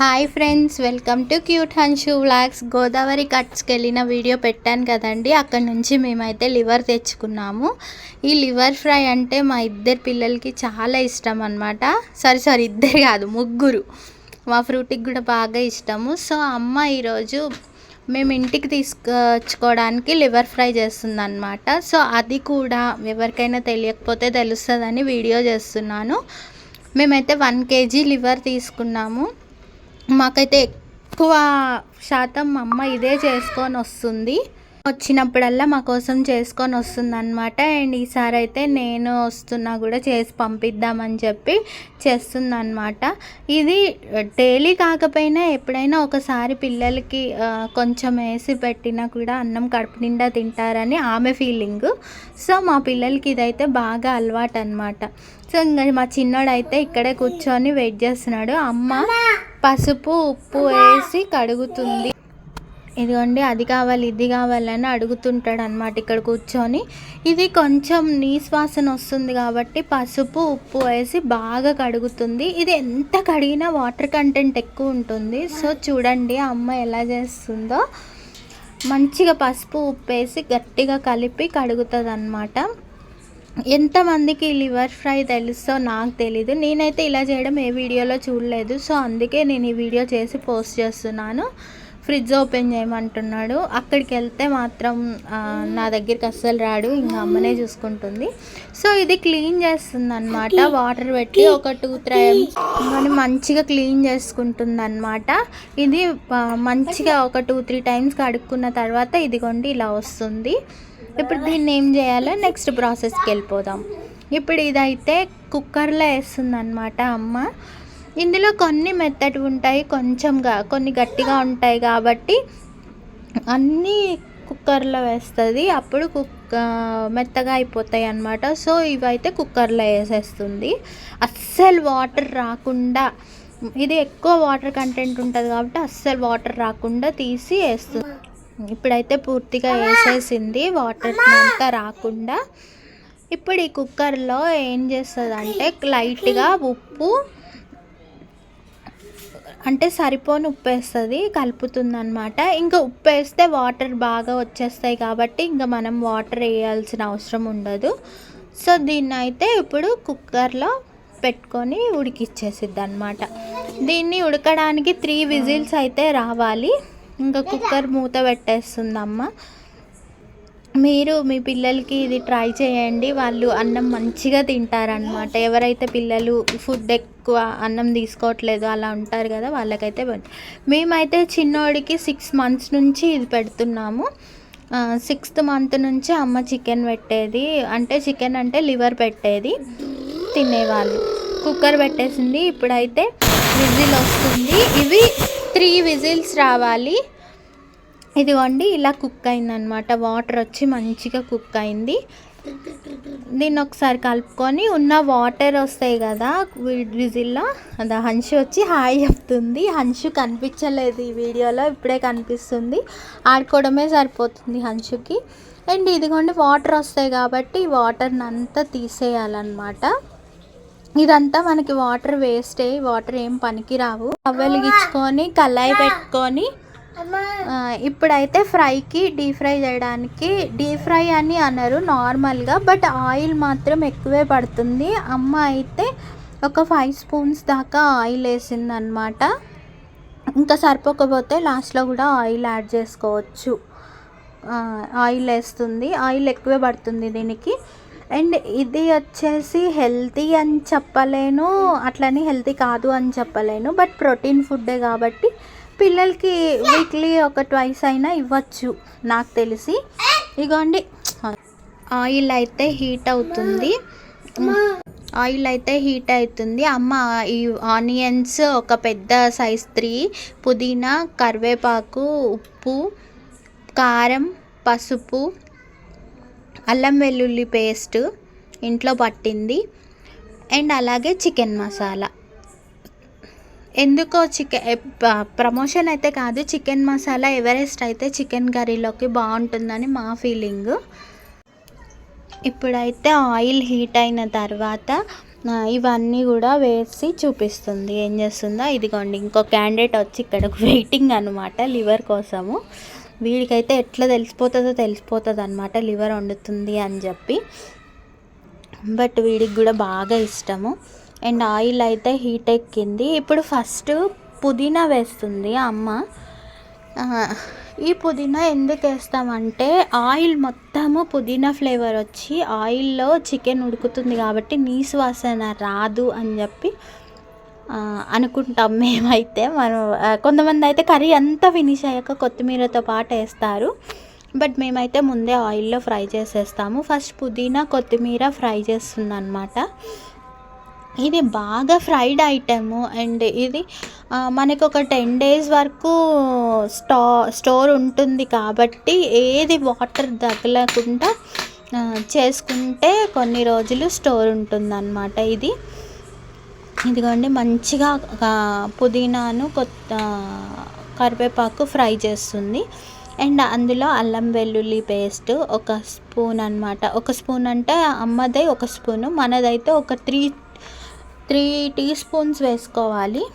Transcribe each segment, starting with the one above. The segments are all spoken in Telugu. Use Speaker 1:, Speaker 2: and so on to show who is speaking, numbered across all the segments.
Speaker 1: Hi friends welcome to cute Hanshu vlogs. Godavari కట్స్కి వెళ్ళిన వీడియో పెట్టాను కదండి. అక్కడ నుంచి మేమైతే లివర్ తెచ్చుకున్నాము. ఈ లివర్ ఫ్రై అంటే మా ఇద్దరు పిల్లలకి చాలా ఇష్టం అనమాట సారీ సారీ ఇద్దరు కాదు ముగ్గురు. మా ఫ్రూట్కి కూడా బాగా ఇష్టము. సో అమ్మ ఈరోజు మేము ఇంటికి తీసుకొచ్చుకోవడానికి లివర్ ఫ్రై చేస్తుందన్నమాట. సో అది కూడా ఎవరికైనా తెలియకపోతే తెలుస్తుందని వీడియో చేస్తున్నాను. మేమైతే వన్ కేజీ లివర్ తీసుకున్నాము. మాకైతే ఎక్కువ శాతం మా అమ్మ ఇదే చేసుకొని వస్తుంది. వచ్చినప్పుడల్లా మా కోసం చేసుకొని వస్తుంది అనమాట అండ్ ఈసారి అయితే నేను వస్తున్నా కూడా చేసి పంపిద్దామని చెప్పి చేస్తుందన్నమాట. ఇది డైలీ కాకపోయినా ఎప్పుడైనా ఒకసారి పిల్లలకి కొంచెం వేసి పెట్టినా కూడా అన్నం కడుపు నిండా తింటారని ఆమె ఫీలింగ్. సో మా పిల్లలకి ఇదైతే బాగా అలవాటు అనమాట సో ఇంకా మా చిన్నోడు అయితే ఇక్కడే కూర్చొని వెయిట్ చేస్తున్నాడు. అమ్మ పసుపు ఉప్పు వేసి కడుగుతుంది. ఇదిగోండి అది కావాలి ఇది కావాలని అడుగుతుంటాడు అనమాట ఇక్కడ కూర్చొని. ఇది కొంచెం నీస్ వాసన వస్తుంది కాబట్టి పసుపు ఉప్పు వేసి బాగా కడుగుతుంది. ఇది ఎంత కడిగినా వాటర్ కంటెంట్ ఎక్కువ ఉంటుంది. సో చూడండి అమ్మ ఎలా చేస్తుందో. మంచిగా పసుపు ఉప్పు వేసి గట్టిగా కలిపి కడుగుతుంది అనమాట ఎంతమందికి లివర్ ఫ్రై తెలుసో నాకు తెలీదు. నేనైతే ఇలా చేయడం ఏ వీడియోలో చూడలేదు. సో అందుకే నేను ఈ వీడియో చేసి పోస్ట్ చేస్తున్నాను. ఫ్రిడ్జ్ ఓపెన్ చేయమంటున్నాడు. అక్కడికి వెళ్తే మాత్రం నా దగ్గరికి అస్సలు రాడు. ఇంకా అమ్మనే చూసుకుంటుంది. సో ఇది క్లీన్ చేస్తుంది అనమాట వాటర్ పెట్టి ఒక టూ త్రీ కానీ మంచిగా క్లీన్ చేసుకుంటుంది అనమాట ఇది మంచిగా ఒక టూ త్రీ టైమ్స్ కడుక్కున్న తర్వాత ఇదిగోండి ఇలా వస్తుంది. ఇప్పుడు దీన్ని ఏం చేయాలో నెక్స్ట్ ప్రాసెస్కి వెళ్ళిపోదాం. ఇప్పుడు ఇదైతే కుక్కర్లో వేస్తుందన్నమాట అమ్మ. ఇందులో కొన్ని మెత్తటి ఉంటాయి కొంచెంగా కొన్ని గట్టిగా ఉంటాయి కాబట్టి అన్నీ కుక్కర్లో వేస్తుంది. అప్పుడు కుక్ మెత్తగా అయిపోతాయి అన్నమాట. సో ఇవైతే కుక్కర్లో వేసేస్తుంది. అస్సలు వాటర్ రాకుండా ఇది ఎక్కువ వాటర్ కంటెంట్ ఉంటుంది కాబట్టి అస్సలు వాటర్ రాకుండా తీసి వేస్తుంది. ఇప్పుడైతే పూర్తిగా వేసేసింది. వాటర్ అంతా రాకుండా ఇప్పుడు ఈ కుక్కర్లో ఏం చేస్తుంది అంటే లైట్గా ఉప్పు అంటే సరిపోని ఉప్పు వేస్తుంది కలుపుతుంది అనమాట ఇంకా ఉప్పు వేస్తే వాటర్ బాగా వచ్చేస్తాయి కాబట్టి ఇంకా మనం వాటర్ వేయాల్సిన అవసరం ఉండదు. సో దీన్ని అయితే ఇప్పుడు కుక్కర్లో పెట్టుకొని ఉడికిచ్చేసిద్ది అనమాట దీన్ని ఉడకడానికి త్రీ విజిల్స్ అయితే రావాలి. ఇంకా కుక్కర్ మూత పెట్టేస్తుంది అమ్మ మీరు మీ పిల్లలకి ఇది ట్రై చేయండి. వాళ్ళు అన్నం మంచిగా తింటారనమాట ఎవరైతే పిల్లలు ఫుడ్ ఎక్కువ అన్నం తీసుకోవట్లేదు అలా ఉంటారు కదా వాళ్ళకైతే మేమైతే చిన్నోడికి సిక్స్ మంత్స్ నుంచి ఇది పెడుతున్నాము. సిక్స్త్ మంత్ నుంచి అమ్మ చికెన్ పెట్టేది. అంటే చికెన్ అంటే లివర్ పెట్టేది. తినేవాళ్ళు. కుక్కర్ పెట్టేసింది. ఇప్పుడైతే విజిల్ వస్తుంది. ఇవి త్రీ విజిల్స్ రావాలి. ఇదిగోండి ఇలా కుక్ అయిందనమాట వాటర్ వచ్చి మంచిగా కుక్ అయింది. దీన్ని ఒకసారి కలుపుకొని ఉన్న వాటర్ వస్తాయి కదా విజిల్లో. అది హన్షు వచ్చి హాయ్ చెప్తుంది. హన్షు కనిపించలేదు ఈ వీడియోలో ఇప్పుడే కనిపిస్తుంది. ఆడుకోవడమే సరిపోతుంది హన్షుకి. అండ్ ఇదిగోండి వాటర్ వస్తాయి కాబట్టి వాటర్ని అంతా తీసేయాలన్నమాట. ఇదంతా మనకి వాటర్ వేస్ట్ అయ్యి వాటర్ ఏం పనికి రావు వెలిగించుకొని కళాయి పెట్టుకొని ఇప్పుడైతే ఫ్రైకి డీప్ ఫ్రై చేయడానికి డీప్ ఫ్రై అని అనరు నార్మల్గా బట్ ఆయిల్ మాత్రం ఎక్కువే పడుతుంది. అమ్మ అయితే ఒక ఫైవ్ స్పూన్స్ దాకా ఆయిల్ వేసింది అనమాట ఇంకా సరిపోకపోతే లాస్ట్లో కూడా ఆయిల్ యాడ్ చేసుకోవచ్చు. ఆయిల్ వేస్తుంది. ఆయిల్ ఎక్కువే పడుతుంది దీనికి. అండ్ ఇది వచ్చేసి హెల్తీ అని చెప్పలేను అట్లని హెల్తీ కాదు అని చెప్పలేను బట్ ప్రోటీన్ ఫుడ్డే కాబట్టి పిల్లలకి వీక్లీ ఒక ట్వైస్ అయినా ఇవ్వచ్చు నాకు తెలిసి. ఇగోండి. ఆయిల్ అయితే హీట్ అవుతుంది. ఆయిల్ అయితే హీట్ అవుతుంది. అమ్మ ఈ ఆనియన్స్ ఒక పెద్ద సైజ్ త్రీ పుదీనా కరివేపాకు ఉప్పు కారం పసుపు అల్లం వెల్లుల్లి పేస్ట్ ఇంట్లో పట్టింది. అండ్ అలాగే చికెన్ మసాలా. ఎందుకో చికెన్ ప్రమోషన్ అయితే కాదు. చికెన్ మసాలా ఎవరెస్ట్ అయితే చికెన్ కర్రీలోకి బాగుంటుందని మా ఫీలింగ్. ఇప్పుడైతే ఆయిల్ హీట్ అయిన తర్వాత ఇవన్నీ కూడా వేసి చూపిస్తుంది. ఏం చేస్తుందో ఇదిగోండి ఇంకో క్యాండిడేట్ వచ్చి ఇక్కడ వెయిటింగ్ అనమాట లివర్ కోసము. వీడికైతే ఎట్లా తెలిసిపోతుందో తెలిసిపోతుంది అనమాట లివర్ వండుతుంది అని చెప్పి. బట్ వీడికి కూడా బాగా ఇష్టము. అండ్ ఆయిల్ అయితే హీట్ ఎక్కింది. ఇప్పుడు ఫస్ట్ పుదీనా వేస్తుంది అమ్మ. ఈ పుదీనా ఎందుకు వేస్తామంటే ఆయిల్ మొత్తము పుదీనా ఫ్లేవర్ వచ్చి ఆయిల్లో చికెన్ ఉడుకుతుంది కాబట్టి నీసు వాసన రాదు అని చెప్పి అనుకుంటాం మేమైతే. మనం కొంతమంది అయితే కర్రీ అంతా ఫినిష్ అయ్యాక కొత్తిమీరతో పాటు వేస్తారు. బట్ మేమైతే ముందే ఆయిల్లో ఫ్రై చేసేస్తాము. ఫస్ట్ పుదీనా కొత్తిమీర ఫ్రై చేస్తుంది అనమాట ఇది బాగా ఫ్రైడ్ ఐటెము అండ్ ఇది మనకు ఒక టెన్ డేస్ వరకు స్టా స్టోర్ ఉంటుంది కాబట్టి ఏది వాటర్ తగలకుండా చేసుకుంటే కొన్ని రోజులు స్టోర్ ఉంటుందన్నమాట ఇది. ఇదిగోండి మంచిగా పుదీనాను కొత్త కరివేపాకు ఫ్రై చేస్తుంది. అండ్ అందులో అల్లం వెల్లుల్లి పేస్ట్ ఒక స్పూన్ అన్నమాట. ఒక స్పూన్ అంటే అమ్మదే ఒక స్పూను. మనదైతే ఒక త్రీ త్రీ టీ స్పూన్స్ వేసుకోవాలి.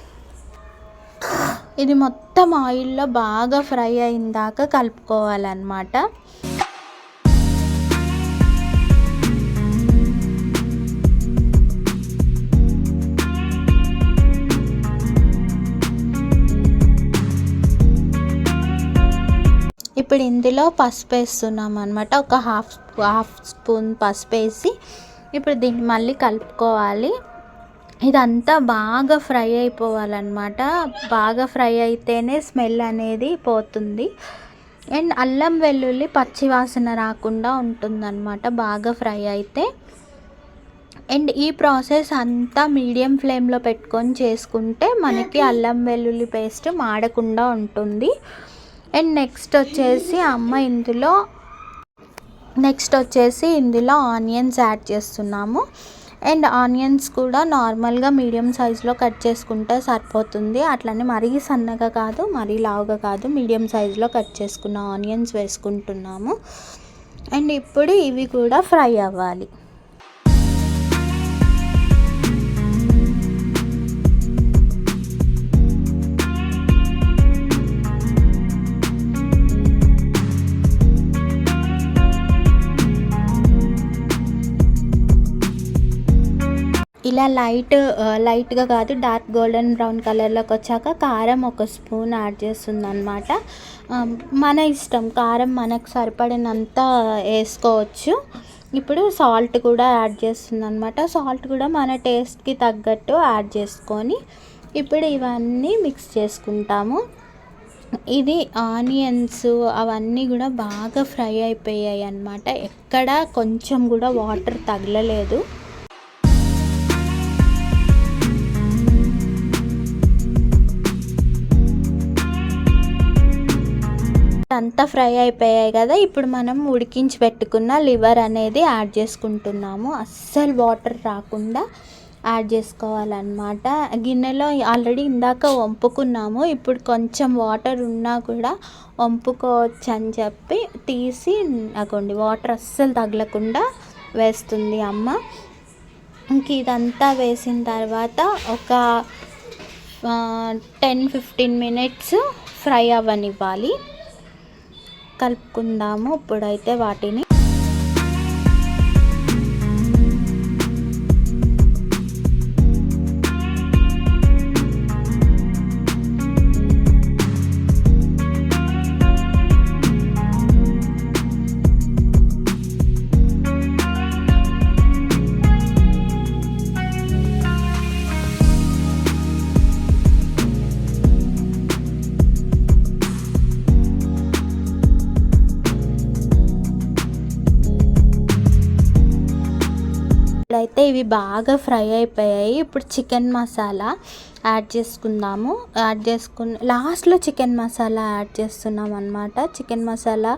Speaker 1: ఇది మొత్తం ఆయిల్లో బాగా ఫ్రై అయిన దాకా కలుపుకోవాలన్నమాట. ఇప్పుడు ఇందులో పసుపు వేస్తున్నాం అనమాట ఒక హాఫ్ హాఫ్ స్పూన్ పసుపు వేసి ఇప్పుడు దీన్ని మళ్ళీ కలుపుకోవాలి. ఇదంతా బాగా ఫ్రై అయిపోవాలన్నమాట. బాగా ఫ్రై అయితేనే స్మెల్ అనేది పోతుంది. అండ్ అల్లం వెల్లుల్లి పచ్చి వాసన రాకుండా ఉంటుందన్నమాట బాగా ఫ్రై అయితే. అండ్ ఈ ప్రాసెస్ అంతా మీడియం ఫ్లేమ్లో పెట్టుకొని చేసుకుంటే మనకి అల్లం వెల్లుల్లి పేస్ట్ మాడకుండా ఉంటుంది. అండ్ నెక్స్ట్ వచ్చేసి అమ్మ ఇందులో నెక్స్ట్ వచ్చేసి ఇందులో ఆనియన్స్ యాడ్ చేస్తున్నాము. అండ్ ఆనియన్స్ కూడా నార్మల్గా మీడియం సైజులో కట్ చేసుకుంటే సరిపోతుంది. అట్లనే మరీ సన్నగా కాదు మరీ లావుగా కాదు మీడియం సైజులో కట్ చేసుకున్న ఆనియన్స్ వేసుకుంటున్నాము. అండ్ ఇప్పుడు ఇవి కూడా ఫ్రై అవ్వాలి. ఇలా లైట్ లైట్గా కాదు డార్క్ గోల్డెన్ బ్రౌన్ కలర్లోకి వచ్చాక కారం ఒక స్పూన్ యాడ్ చేస్తుంది అనమాట మన ఇష్టం కారం మనకు సరిపడినంత వేసుకోవచ్చు. ఇప్పుడు సాల్ట్ కూడా యాడ్ చేస్తుంది అనమాట సాల్ట్ కూడా మన టేస్ట్కి తగ్గట్టు యాడ్ చేసుకొని ఇప్పుడు ఇవన్నీ మిక్స్ చేసుకుంటాము. ఇది ఆనియన్స్ అవన్నీ కూడా బాగా ఫ్రై అయిపోయాయి అన్నమాట ఎక్కడా కొంచెం కూడా వాటర్ తగలలేదు. అంతా ఫ్రై అయిపోయాయి కదా ఇప్పుడు మనం ఉడికించి పెట్టుకున్న లివర్ అనేది యాడ్ చేసుకుంటున్నాము. అస్సలు వాటర్ రాకుండా యాడ్ చేసుకోవాలన్నమాట. గిన్నెలో ఆల్రెడీ ఇందాక వంపుకున్నాము ఇప్పుడు కొంచెం వాటర్ ఉన్నా కూడా వంపుకోవచ్చు అని చెప్పి తీసి అగోండి వాటర్ అస్సలు తగలకుండా వేస్తుంది అమ్మ. ఇంక ఇదంతా వేసిన తర్వాత ఒక టెన్ ఫిఫ్టీన్ మినిట్స్ ఫ్రై అవ్వనివ్వాలి. కలుపుకుందాము. ఇప్పుడైతే వాటిని ఇవి బాగా ఫ్రై అయిపోయాయి. ఇప్పుడు చికెన్ మసాలా యాడ్ చేసుకుందాము. యాడ్ చేసుకుని లాస్ట్లో చికెన్ మసాలా యాడ్ చేస్తున్నాం అనమాట చికెన్ మసాలా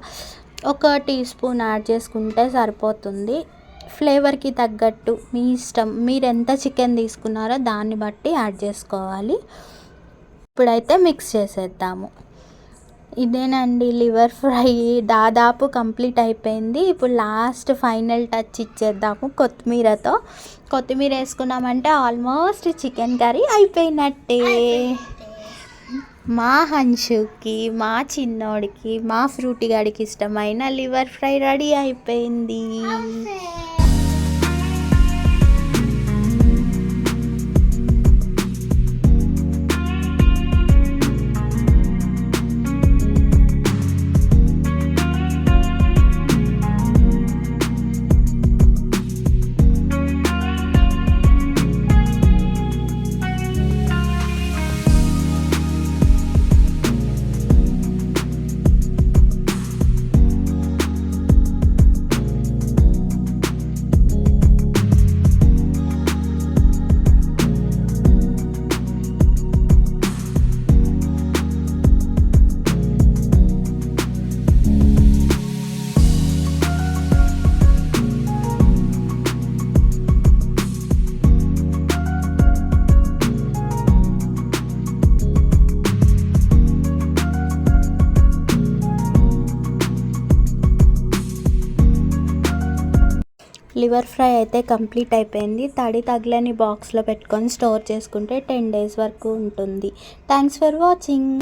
Speaker 1: ఒక టీ స్పూన్ యాడ్ చేసుకుంటే సరిపోతుంది. ఫ్లేవర్కి తగ్గట్టు మీ ఇష్టం మీరు ఎంత చికెన్ తీసుకున్నారో దాన్ని బట్టి యాడ్ చేసుకోవాలి. ఇప్పుడైతే మిక్స్ చేసేద్దాము. ఇదేనండి లివర్ ఫ్రై. దాదాపు కంప్లీట్ అయిపోయింది. ఇప్పుడు లాస్ట్ ఫైనల్ టచ్ ఇచ్చేద్దాము కొత్తిమీరతో. కొత్తిమీర వేసుకున్నామంటే ఆల్మోస్ట్ చికెన్ కర్రీ అయిపోయినట్టే. మా హన్షుకి మా చిన్నోడికి మా ఫ్రూటీ గాడికి ఇష్టమైన లివర్ ఫ్రై రెడీ అయిపోయింది. లివర్ ఫ్రై అయితే కంప్లీట్ అయిపోయింది. తడి తగలని బాక్స్లో పెట్టుకొని స్టోర్ చేసుకుంటే టెన్ డేస్ వరకు ఉంటుంది. Thanks for watching